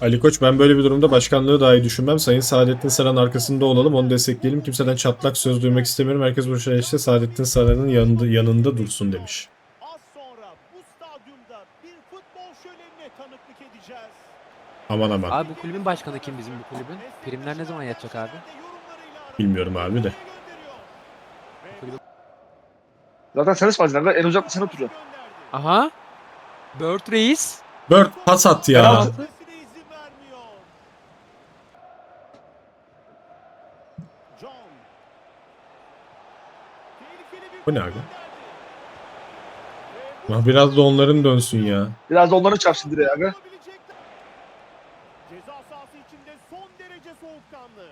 Ali Koç ben böyle bir durumda başkanlığı dahi düşünmem. Sayın Saadettin Saran arkasında olalım. Onu destekleyelim. Kimseden çatlak söz duymak istemiyorum. Herkes bu süreçte Saadettin Saran'ın yanında, yanında dursun demiş. Az sonra bu stadyumda bir futbol şölenine tanıklık edeceğiz. Aman aman. Abi bu kulübün başkanı kim bizim bu kulübün? Primler ne zaman yatacak abi? Bilmiyorum abi de. Zaten sen ispaydın kanka. En uzakta sen oturuyorsun. Aha. Bird Reis. Bird pas at ya. Penaltı. izin vermiyor. John. Tehlikeli bir Bu ne abi? Ah, Biraz da onların dönsün ya. Biraz da onların çarpsın direğe aga. Olabilecekler. Ceza sahası içinde son derece soğukkanlı.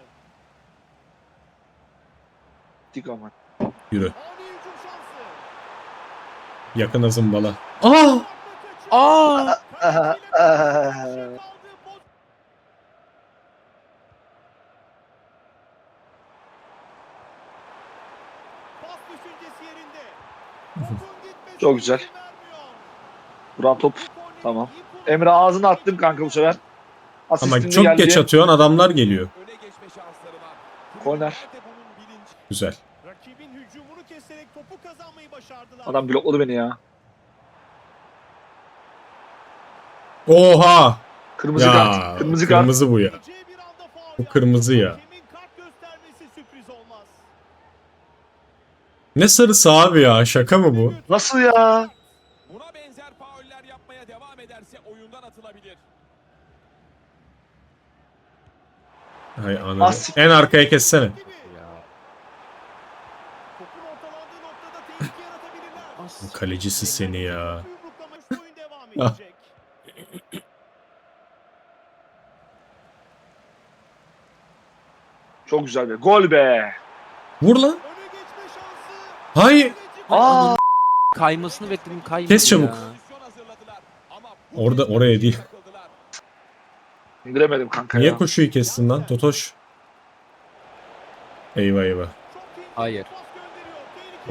Dik aman. Yürü. Yakına zımbala. Aa! Aa! Aha, aha. Pas düşüncesi yerinde. Topun gitmesi Çok güzel. Duran top. Tamam. Emre ağzını attım kanka bu sefer. Ama çok geldi. geç atıyorsun adamlar geliyor. Öne geçme şansları var. Korner. Güzel. Rakibin hücumunu keserek topu kazanmayı başardılar. Adam blokladı beni ya. Oha! Kırmızı Ya kart. Kırmızı kart. kırmızı bu ya. Bu kırmızı ya. Hakemin kart göstermesi sürpriz olmaz. Ne sarısı abi ya? Şaka mı bu? Nasıl ya? Buna benzer fauller yapmaya devam ederse oyundan atılabilir. Hay ananı. As- En arkaya kessene. Topun ortalandığı noktada tehlike yaratabilirler. As. Bu kalecisi seni ya. Yumruklama şu oyun devam edecek. Çok güzel be. Gol be. Vur lan. Öne. Hayır. Aa. Kaymasını bekledim kaymadı Kes çabuk. ya. Orada oraya değil. İndiremedim kanka Niye ya. koşuyu kestin lan Totoş? Eyvah eyvah. Hayır.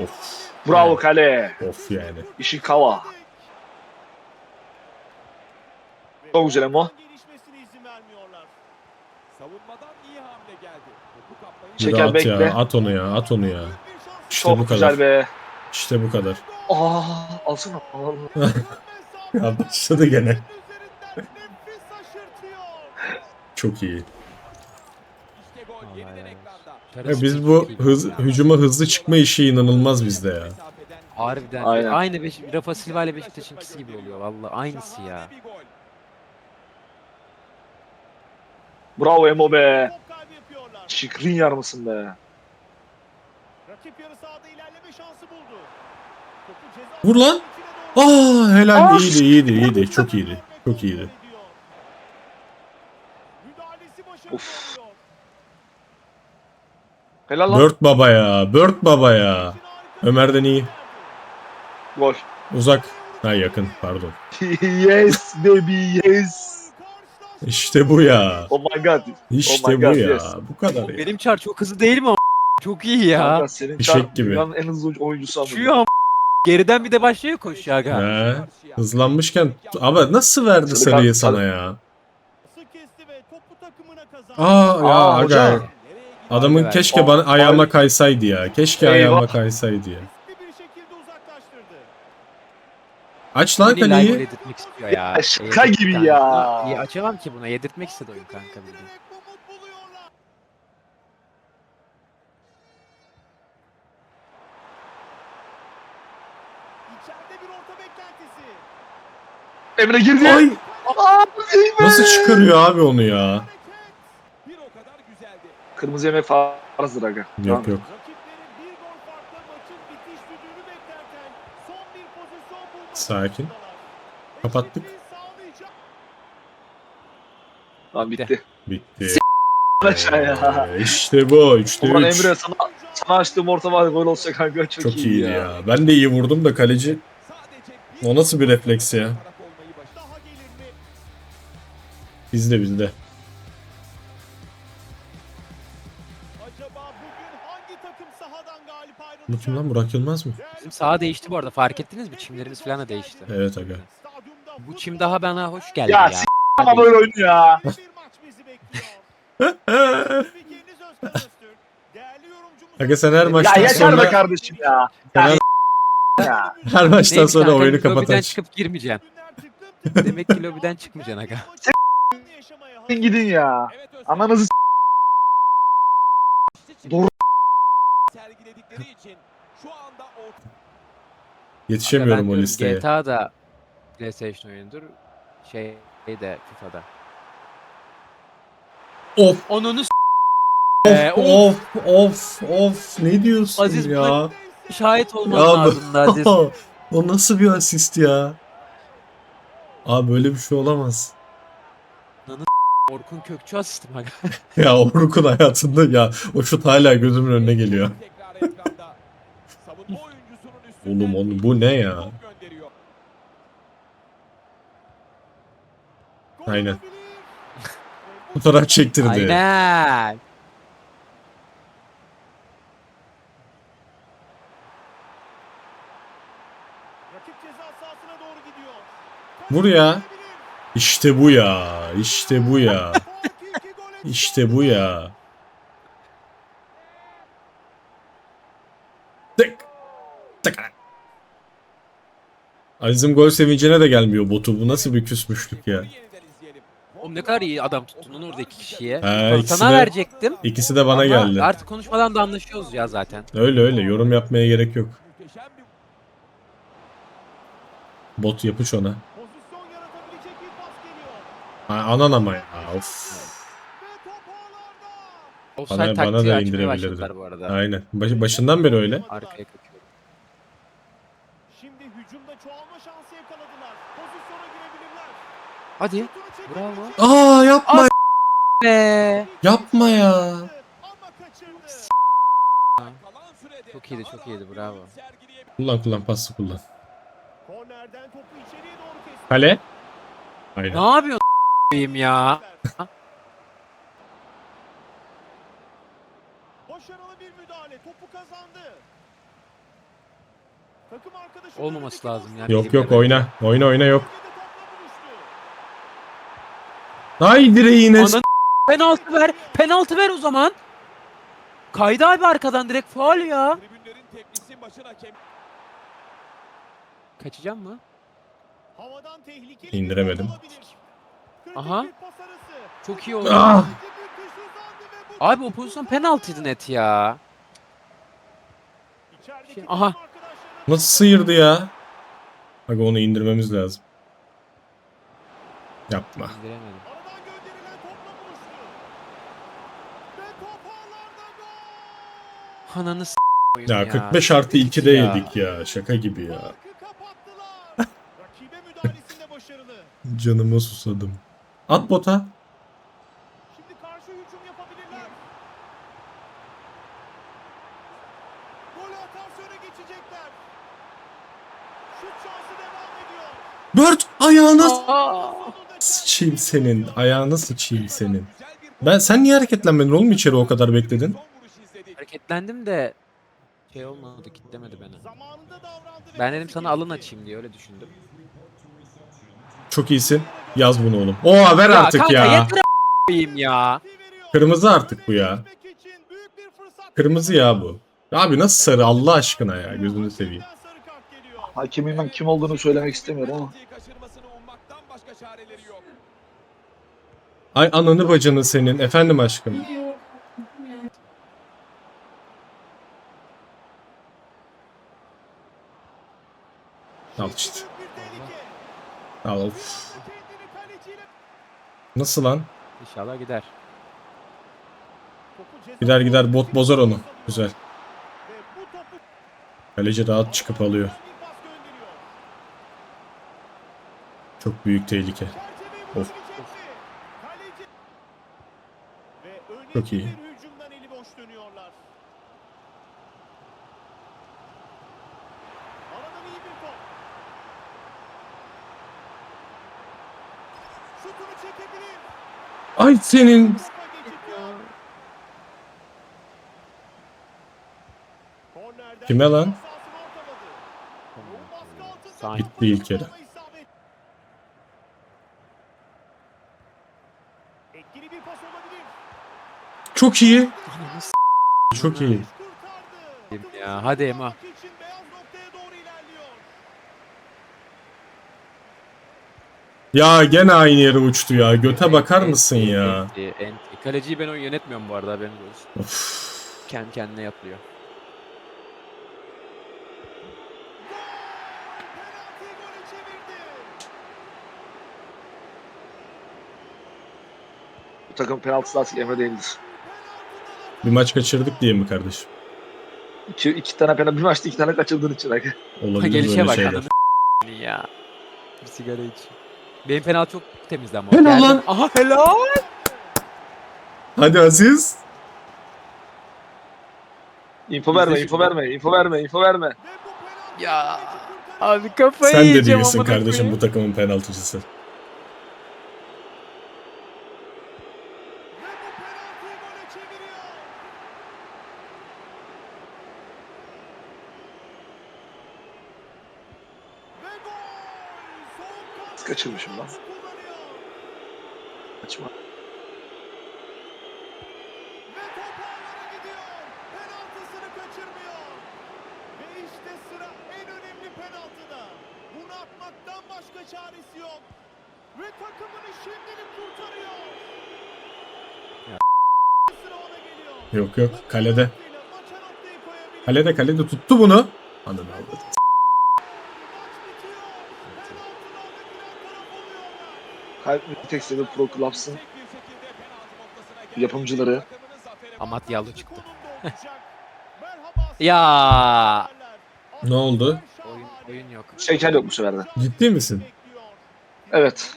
Of. Bravo kale. Of yani. Ishikawa. Çok güzel ama. Gelişmesine izin vermiyorlar. Savunmadan iyi hamle geldi. Topu kapmayı Yürü Şeker at bekle. ya. At onu ya. At onu ya. İşte bu Çok kadar. güzel be. İşte bu kadar. Aa, alsana. Al. Ya başladı gene. Üzerinden nefis şaşırtıyor. Çok iyi. İşte gol yeniden Vallahi. ekranda. Ya biz bu hız, hücuma hızlı çıkma işi inanılmaz bizde ya. Harbiden. Aynen. Aynı Beş Rafa Silva ile Beşiktaş'ınkisi gibi oluyor valla. Aynısı ya. Bravo Emo be. Şikrin yarmısın be. Rakip yarı sahada ilerleme şansı buldu. Topu ceza Vur lan. sahasının içine doğru Aa helal Of. iyiydi iyiydi iyiydi. Çok iyiydi. Çok iyiydi. Of. Helal lan. Bird baba ya. Bird baba ya. Ömer'den iyi. Gol. Uzak. Ha yakın pardon. yes baby yes. İşte bu ya. Oh my god. İşte Oh my bu God, ya. yes. Bu kadar ya. Benim çar çok hızlı değil mi o? Çok iyi ya. Kanka senin Fişek gibi. dünyanın en hızlı oyuncusu ama. Uçuyor ama. Geriden bir de başlıyor koşuyor aga. He. Hızlanmışken ama nasıl verdi Sarı sarıyı kart- sana ya? Pası kesti ve topu takımına kazandı. Aa ya Aa, aga. Adamın be. keşke bana ayağıma kaysaydı ya. Keşke Eyvah. ayağıma kaysaydı ya. Riskli bir şekilde uzaklaştırdı. Aç lan gol kaleyi. yedirtmek istiyor ya. Ya şaka Yedirtmek gibi kanka. ya. İyi açamam ki buna. Yedirtmek istedi oyun kanka bildiğin. Direkt umut buluyorlar. İçeride bir orta beklentisi. Emre girdi. Ay Aa, nasıl çıkarıyor abi onu ya? Hareket. Bir o kadar güzeldi. Kırmızı yemek farzdır aga. Yok yok. Rakiplerin bir gol farkla maçın bitiş düdüğünü beklerken son bir pozisyon bulmak Sakin. Kapattık. Tamam bitti. Bitti. Aşağıya. Ee, işte bu. Üçte Ulan üç. Emre sana, sana açtığım orta var gol olsa kanka çok, Çok iyi iyiydi ya. Ben de iyi vurdum da kaleci. O nasıl bir refleks ya? Bizde bizde. Acaba bugün hangi takım sahadan galip ayrılacak? Bu kim lan Burak Yılmaz mı? Bizim saha değişti bu arada fark ettiniz mi? Çimlerimiz falan da değişti. Evet aga. Bu çim daha bana hoş geldi Ya, ya. s- Ama böyle oyun ya. Bir maç bizi bekliyor. Spikeriniz Özkan Öztürk. Değerli yorumcumuz Aga sen her Ya maçtan be sonra kardeşim ya. sen her, Ya. her maçtan Neymiş sonra kanka, oyunu kapat lobiden aç. çıkıp girmeyeceksin. Demek ki lobiden çıkmayacaksın aga. Gidin gidin ya. Ananızı s- Doğru. sergiledikleri için şu anda orta Yetişemiyorum o listeye. GTA da PlayStation oyunudur. Şey de FIFA'da. Of Onunu s- of Ee, of of of ne diyorsun Aziz ya? şahit olman Ya bu- lazımdı Aziz. o nasıl bir asist ya? Abi böyle bir şey olamaz. Orkun Kökçü asistim aga. Ya Orkun hayatında ya o şut hala gözümün önüne geliyor. tekrar ekranda. Savunma oyuncusunun üstünden Oğlum oğlum bu ne ya? Aynen. Fotoğraf çektirdi. Aynen. Rakip ceza sahasına doğru gidiyor. Vur ya. İşte bu ya. İşte bu ya. İşte bu ya. Tık. Tık. Aziz'im gol sevincine de gelmiyor botu. Bu nasıl bir küsmüşlük ya. Oğlum ne kadar iyi adam tuttun lan orada iki kişiye. He, ikisi Sana de- verecektim. İkisi de bana Ama geldi. Artık konuşmadan da anlaşıyoruz ya zaten. Öyle öyle yorum yapmaya gerek yok. Bot yapış ona. Pozisyon yaratabilecek bir pas geliyor. Ha, anan ama ya. Of. Offside Bana, bana taktiği da açmaya indirebilirdi. başladılar bu arada. Aynen. Baş- başından beri öyle. Arkaya. Şimdi hücumda çoğalma şansı yakaladılar. Pozisyona girebilirler. Hadi. Şutunu çekip Bravo. Aa yapma. Be. Yapma ya. Ama kaçırdı. kalan sürede Çok iyiydi, çok iyiydi, bravo. sergileyebilir. Kullan kullan pası kullan. Kornerden topu içeriye doğru kesti. Kale. Aynen. Ne yapıyorsun a**ayım ya? Başarılı bir müdahale. Topu kazandı. Takım arkadaşı Olmaması lazım yani. Yok yok oyna. Oyna oyna yok. Ay direğine. Anan penaltı ver. Penaltı ver o zaman. Kaydı abi arkadan direkt faul ya. Tribünlerin tepkisi maçın hakem. Kaçacağım mı? Havadan tehlikeli İndiremedim. bir olabilir. Aha. Çok iyi oldu. Ah! Abi o pozisyon penaltıydı net ya. Şey- aha. Nasıl sıyırdı ya? Bak onu indirmemiz lazım. Yapma. İndiremedim. Ananı s*** oyun Ya 45 artı 2'de Ya. yedik ya. Şaka gibi ya. Farkı kapattılar. Rakibe müdahalesinde başarılı. Canıma susadım. At bota. Şimdi karşı hücum yapabilirler. Gol atarsa geçecekler. Şut şansı devam ediyor. Dört ayağına sıçayım senin. Ayağına sıçayım senin. Ben sen niye hareketlenmedin oğlum içeri o kadar bekledin? Hareketlendim de şey olmadı, kitlemedi beni. Ben dedim sana alın açayım diye öyle düşündüm. Çok iyisin. Yaz bunu oğlum. Oha ver artık kanka ya. yeter a**ayım ya. Kırmızı artık bu ya. Kırmızı ya bu. Abi nasıl sarı Allah aşkına ya gözünü seveyim. Sarı kart geliyor. Hakemin ben kim olduğunu söylemek istemiyorum ama. Penaltıyı kaçırmasını ummaktan başka çareleri yok. Ay ananı bacını senin efendim aşkım. Al işte. Kaleciyle Nasıl lan? İnşallah gider. Gider gider bot bozar onu. Güzel. Kaleci rahat çıkıp alıyor. Çok büyük tehlike. Of. Çok iyi. Ay senin. Kime lan? Sanki. İlk kere. Çok iyi. Çok iyi. Ya hadi Ema. Ya gene aynı yere uçtu ya. Göte bakar mısın ya? Enti, enti. Kaleciyi ben o yönetmiyorum bu arada haberiniz olsun. Of. Kendi kendine çevirdi. Bu takım penaltısı artık Emre değildir. Bir maç kaçırdık diye mi kardeşim? İki, iki tane penaltı bir maçta iki tane kaçırdığın için. aga. Olabilir Gelişe böyle bak şeyler. ananı ya. Bir sigara iç. Benim penaltı çok temizdi ama. Helal lan. Aha helal. Hadi Aziz. Info verme, info verme, info verme, info verme. Ya. Abi kafayı Sen de yiyeceğim değilsin amına kardeşim koyayım. bu takımın penaltıcısı. Ve bu penaltıyı gole çeviriyor. Ve gol! Soğukkanlı Kaçırmışım lan. kullanıyor. Açma. Ve top ağlara gidiyor. Penaltısını kaçırmıyor. Ve işte sıra en önemli penaltıda. Bunu atmaktan başka çaresi yok. Ve takımını şimdilik kurtarıyor. Ya. Yok yok kalede. Kalede kalede tuttu bunu. Anladın aldı. Kalp tek sebebi Pro Clubs'ın yapımcıları. Takımının zaferi Amat Yallı çıktı. Ya. Ne oldu? Oyun, oyun yok. Şeker yok bu sefer de. Ciddi misin? Evet.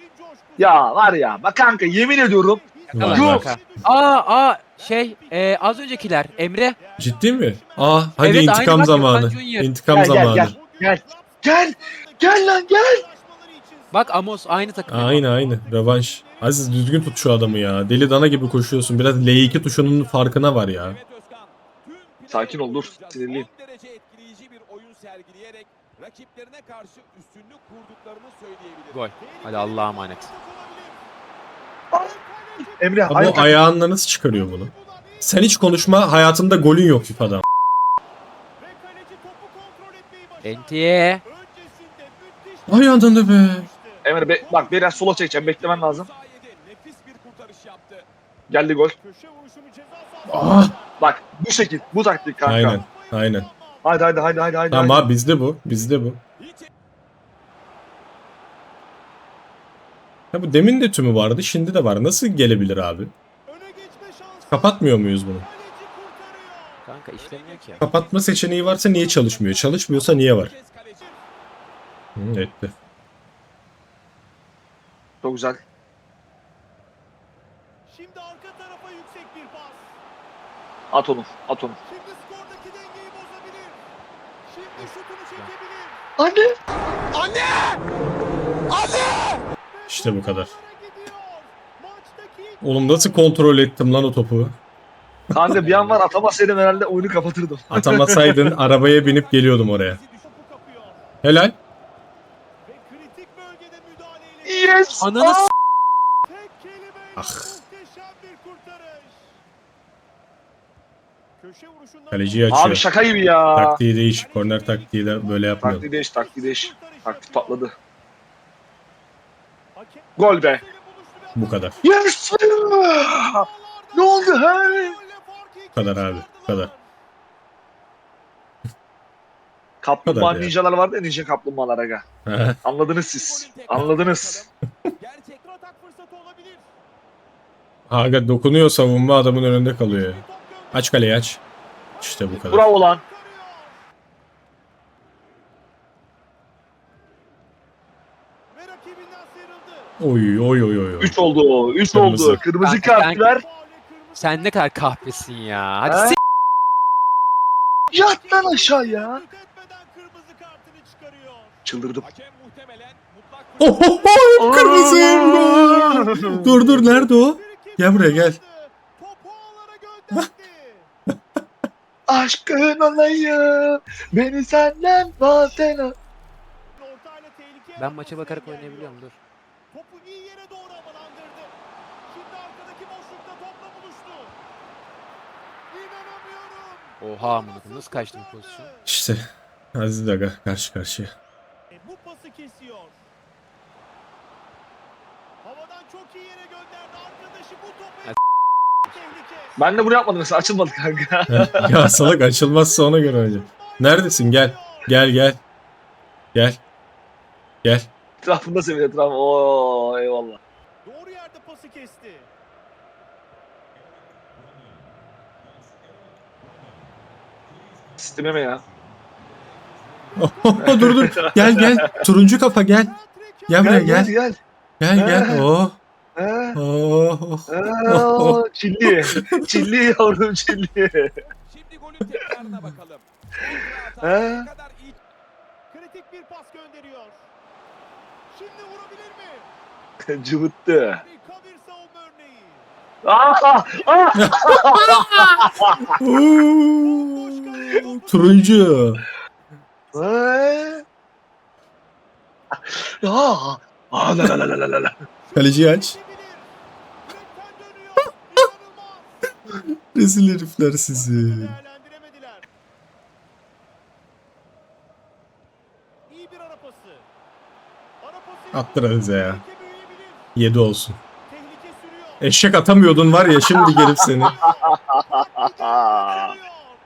Ya var ya bak kanka yemin ediyorum Yok. Aa aa şey e, az öncekiler Emre. Ciddi mi? Aa hadi Evet, aynı intikam zamanı. Junior. İntikam Gel, gel, zamanı. gel. Gel. Gel. Gel lan gel. Bak Amos aynı takım. Aynı aynı. Rövanş. Aziz düzgün tut şu adamı ya. Deli dana gibi koşuyorsun. Biraz L2 tuşunun farkına var ya. Sakin ol, dur. Sinirliyim. Son derece etkileyici bir oyun sergileyerek rakiplerine karşı üstünlük kurduklarını söyleyebiliriz. Gol. Hadi Allah'a emanet. Emre Abi o ayağınla nasıl çıkarıyor bunu? Sen hiç konuşma. Hayatında golün yok FIFA'da. Entiye. Ayağından da be. Emre be, bak biraz sola çekeceğim beklemen lazım. Sayede nefis bir kurtarış yaptı. Geldi gol. Ah. Bak bu şekil bu taktik kanka. Aynen. Aynen. Haydi haydi haydi haydi haydi. Tamam haydi. abi bizde bu. Bizde bu. Ya bu demin de tümü vardı. Şimdi de var. Nasıl gelebilir abi? Kapatmıyor muyuz bunu? Kanka işlemiyor ki. Kapatma seçeneği varsa niye çalışmıyor? Çalışmıyorsa niye var? Hı, etti. Çok güzel. Şimdi arka tarafa yüksek bir pas. At onu at onu. Şimdi skordaki dengeyi bozabilir. Şimdi şutunu çekebilir. Anne! İşte bu kadar. Oğlum nasıl kontrol ettim lan o topu? Kanka bir an var atamasaydım herhalde oyunu kapatırdım. Atamasaydın arabaya binip geliyordum oraya. Helal. Yes! Ananı s- tek kelimeyle Ah. muhteşem bir kurtarış. Köşe vuruşundan Kaleciyi Abi açıyor. şaka gibi ya. Taktiği değiş. Korner taktiği de böyle yapmıyor. Taktiği değiş taktiği değiş. Taktik patladı. Hakem- Gol be. Bu kadar. Yes! Ne oldu hey? Bu kadar abi. Bu kadar. Kaplumbağa Kadar ya. ninjalar vardı ya ninja kaplumbağalar aga. Anladınız siz. Anladınız. Gerçek Atak fırsatı olabilir. Aga dokunuyor savunma adamın önünde kalıyor ya. Aç kaleyi aç. İşte bu kadar. Bravo lan. Ve rakibinden sıyrıldı. Oy oy oy oy. oy. 3 oldu. 3 Kırmızı. oldu. Kırmızı Kanka, kart ver. Sen ne kadar kahpesin ya. Hadi Ha? s- Yat lan kartını çıkarıyor. Çıldırdım. Hakem muhtemelen mutlak Ohoho, kırmızı gol. Dur dur nerede o? Gel buraya gel. Topu ağlara gönderdi. Aşkın olayım. Beni senden tehlikeye Ben maça bakarak oynayabiliyorum dur. Topu iyi yere doğru havalandırdı. Şimdi arkadaki boşlukta topla buluştu. Oha amına koyayım, nasıl kaçtı bu pozisyon? İşte Aziz Aga karşı karşıya. Pası kesiyor. Havadan çok iyi yere gönderdi. Arkadaşı bu topu. Ben de bunu yapmadım mesela açılmadı kanka. ya salak açılmazsa ona göre oynayacağım. Neredesin? Gel. Gel gel. Gel. Gel. Etrafında seviyor etrafı. Oo eyvallah. Doğru yerde pası kesti. Sisteme mi ya? Dur dur. Gel gel. Turuncu kafa gel. Gel buraya gel gel. gel. Gel gel. Oh. Ha? Oh. Aa, çilli. çilli yavrum çilli. Şimdi golün tekrarına bakalım. Kritik bir pas gönderiyor. Şimdi vurabilir mi? Cıvıttı. Oo. Turuncu. Ee? Aa. Aa, la la la la la la. Kaleciyi aç. Rezil herifler sizi. Değerlendiremediler. İyi bir ara pası. Ara pası. Attır Aziz'e ya. 7 olsun. Tehlike sürüyor. Eşek atamıyordun var ya şimdi gelip seni.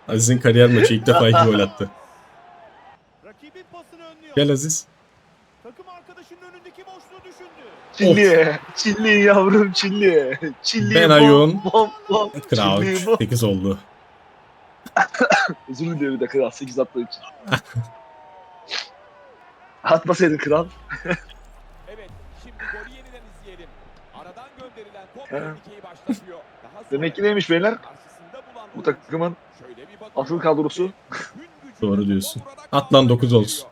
Aziz'in kariyer maçı ilk defa 2 gol attı. Gel Aziz. Takım arkadaşının önündeki boşluğu düşündü. Çilli. Çilli yavrum çilli. Çilli. Ben ayağın. Bom, bom. Çilli, Crouch. bom. 8 oldu. Özür dilerim bir dakika kral. 8 attığı için. Atmasaydın kral. Evet, şimdi golü yeniden izleyelim. Aradan gönderilen top tehlikeyi başlatıyor. Daha sonra Demek ki neymiş beyler? karşısında bulan Bu takımın şöyle bir bakıyor. asıl kadrosu. Gücüyle Doğru topa diyorsun. vurarak At lan, dokuz bağlamaya olsun.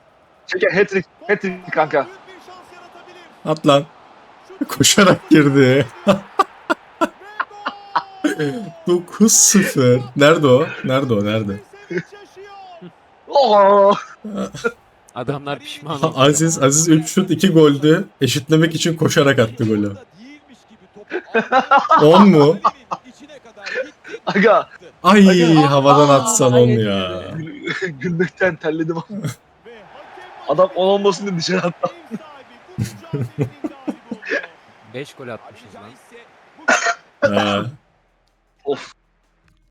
Çeker hat-trick. Hat-trick kanka. At lan. Koşarak girdi. Ve gol! 9-0. Nerede o? Nerede o? Nerede? Oo. Adamlar pişman oldu. Aziz Aziz 3 şut 2 goldü. Eşitlemek için koşarak attı golü. Değilmiş gibi topu 10 mu? içine kadar gitti. Aga. Ay havadan atsan 10 ya. Gül- Gülmekten terledim. Adam 10 olmasın diye dışarı attı. Ev sahibi bu mücadelenin galibi oluyor. 5 gol atmışız lan. Ha. Of.